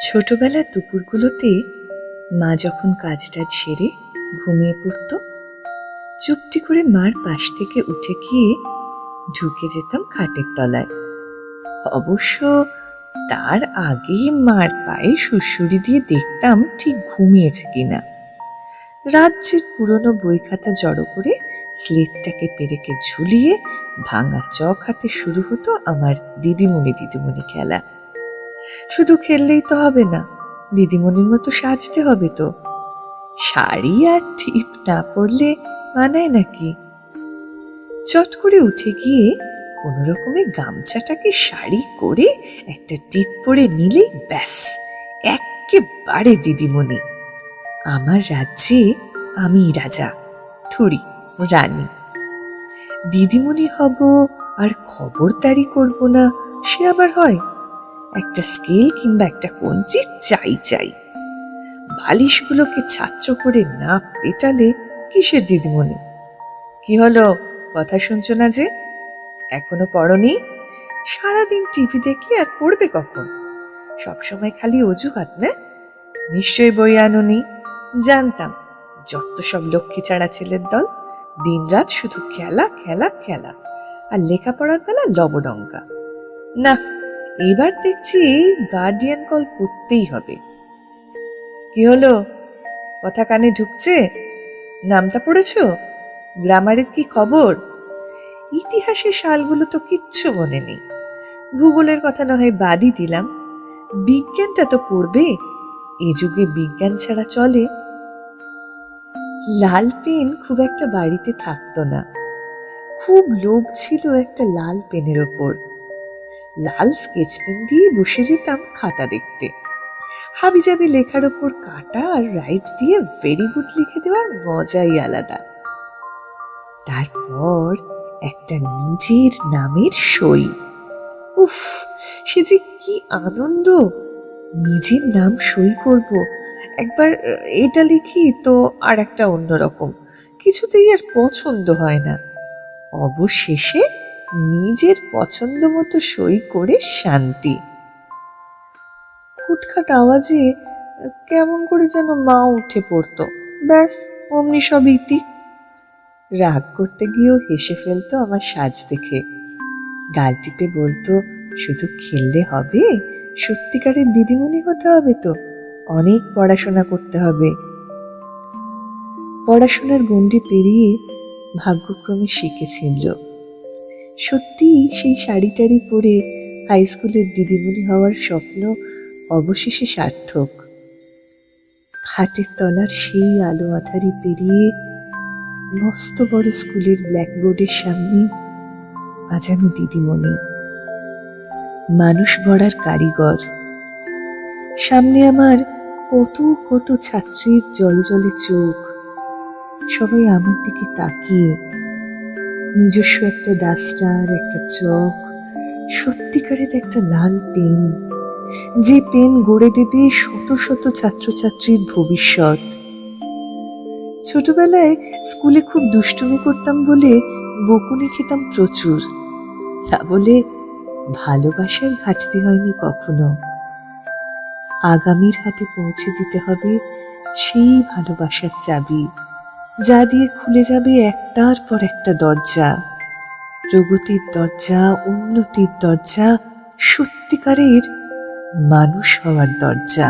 ছোটবেলার দুপুরগুলোতে মা যখন কাজটা ছেড়ে ঘুমিয়ে পড়তো, চুপটি করে মার পাশ থেকে উঠে গিয়ে ঢুকে যেতাম খাটের তলায়। অবশ্য তার আগে মার পায়ে সুড়সুড়ি দিয়ে দেখতাম ঠিক ঘুমিয়েছে কিনা। রাজ্যের পুরনো বই খাতা জড়ো করে স্লেটটাকে পেরেকে ঝুলিয়ে ভাঙা চক হাতে শুরু হতো আমার দিদিমণি দিদিমণি খেলা। শুধু খেললেই তো হবে না। দিদিমণির মতো সাজতে হবে তো। শাড়ি আর টিপ না পরলে মানায় নাকি? চট করে উঠে গিয়ে কোনো রকমে গামছাটাকে শাড়ি করে একটা টিপ পরে নিলেই ব্যাস একেবারে দিদিমণি। আমার রাজ্যে আমি রাজা থুড়ি রানী। দিদিমণি হব আর খবরদারি করব না, সে আবার হয়? একটা স্কেল কিংবা একটা কঞ্চি চাই চাই। বালিশগুলোকে ছাত্র করে না পেটালে কিসের দিদিমণি? কি হলো? কথা শুনছো না যে? এখনও পড়নি? সারাদিন টিভি দেখলে আর পড়বে কখন? সবসময় খালি অজুহাত, না? নিশ্চয়ই বই আনুনি। জানতাম, যত সব লক্ষ্মী ছাড়া ছেলের দল, দিনরাত শুধু খেলা খেলা খেলা, আর লেখাপড়ার বেলা লবডঙ্কা। না এবার দেখছি গার্ডিয়ান কল করতেই হবে। কি হলো? কথা কানে ঢুকছে? নামটা পড়েছ? গ্রামারের কি খবর? ইতিহাসের সালগুলো তো কিচ্ছু মনে নেই। ভূগোলের কথা না হয় বাদই দিলাম। বিজ্ঞানটা তো পড়বে। এ যুগে বিজ্ঞান ছাড়া চলে। লাল পেন খুব একটা বাড়িতে থাকতো না। খুব লোভ ছিল একটা লাল পেনের ওপর। লাল স্কেচ পেন দিয়ে বসে যেতাম খাতা দেখতে। হাবিজাবি লেখার ওপর কাটা আর রাইট দিয়ে ভেরি গুড লিখে দেওয়ার মজাই আলাদা। তারপর একটা নিজের নামের সই। উফ, সে যে কি আনন্দ! নিজের নাম সই করব। একবার, এটা লিখি তো আর একটা অন্যরকম। কিছুতেই আর পছন্দ হয় না। অবশেষে নিজের পছন্দ মতো সই করে শান্তি। খুটখাট আওয়াজে কেমন করে যেন মা উঠে পড়তো। ব্যাস, অমনি সব ইতি। রাগ করতে গিয়েও হেসে ফেলতো আমার সাজ দেখে। গাল টিপে বলতো, শুধু খেললে হবে? সত্যিকারের দিদিমণি হতে হবে তো? অনেক পড়াশোনা করতে হবে। পড়াশোনার গণ্ডি পেরিয়ে ভাগ্যক্রমে শিখেছিল সত্যি সেই শাড়ি টাড়ি পরে হাই স্কুলের দিদিমণি হওয়ার স্বপ্ন অবশেষে সার্থক। খাটের তলার সেই আলো আধারি পেরিয়ে মস্ত বড় স্কুলের ব্ল্যাকবোর্ডের সামনে আজ আমি দিদিমণি। মানুষ গড়ার কারিগর। সামনে আমার কত কত ছাত্রীর জল জলে চোখ। সবাই আমার দিকে তাকিয়ে নিজস্ব একটা ডাস্টার, একটা চক সত্যিকারের একটা লাল পেন, যে পেন গড়ে দেবে শত শত ছাত্রছাত্রীর ভবিষ্যৎ। ছোটবেলায় স্কুলে খুব দুষ্টুমি করতাম বলে বকুনি খেতাম প্রচুর। তা বলে ভালোবাসার ঘাটতি হয়নি কখনো। আগামীর হাতে পৌঁছে দিতে হবে সেই ভালোবাসার চাবি। যা দিয়ে খুলে যাবে একটার পর একটা দরজা। প্রগতির দরজা, উন্নতির দরজা, সত্যিকারের মানুষ হওয়ার দরজা।